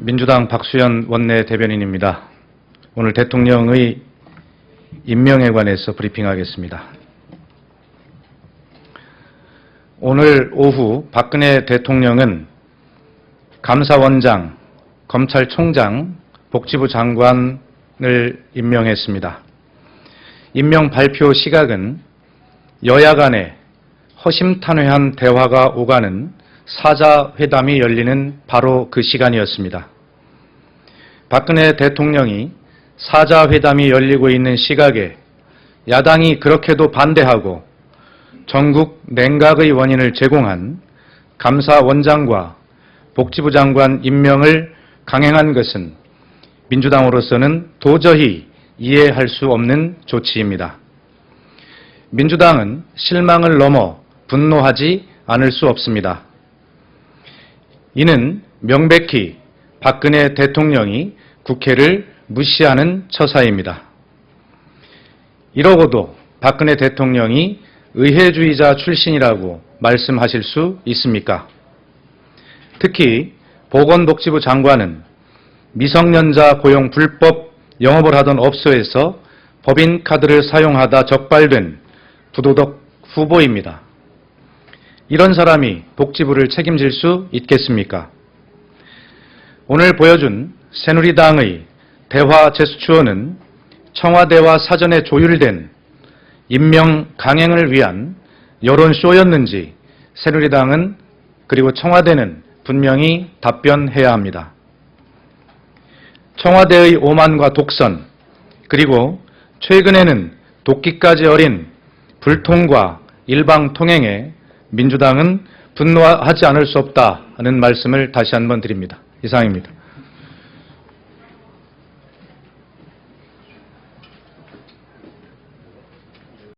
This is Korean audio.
민주당 박수현 원내 대변인입니다. 오늘 대통령의 임명에 관해서 브리핑하겠습니다. 오늘 오후 박근혜 대통령은 감사원장, 검찰총장, 복지부 장관을 임명했습니다. 임명 발표 시각은 여야 간의 허심탄회한 대화가 오가는 사자회담이 열리는 바로 그 시간이었습니다. 박근혜 대통령이 사자회담이 열리고 있는 시각에 야당이 그렇게도 반대하고 전국 냉각의 원인을 제공한 감사원장과 복지부 장관 임명을 강행한 것은 민주당으로서는 도저히 이해할 수 없는 조치입니다. 민주당은 실망을 넘어 분노하지 않을 수 없습니다. 이는 명백히 박근혜 대통령이 국회를 무시하는 처사입니다. 이러고도 박근혜 대통령이 의회주의자 출신이라고 말씀하실 수 있습니까? 특히 보건복지부 장관은 미성년자 고용 불법 영업을 하던 업소에서 법인 카드를 사용하다 적발된 부도덕 후보입니다. 이런 사람이 복지부를 책임질 수 있겠습니까? 오늘 보여준 새누리당의 대화 제스처는 청와대와 사전에 조율된 임명 강행을 위한 여론쇼였는지 새누리당은 그리고 청와대는 분명히 답변해야 합니다. 청와대의 오만과 독선, 그리고 최근에는 도끼까지 어린 불통과 일방 통행에 민주당은 분노하지 않을 수 없다는 말씀을 다시 한번 드립니다. 이상입니다.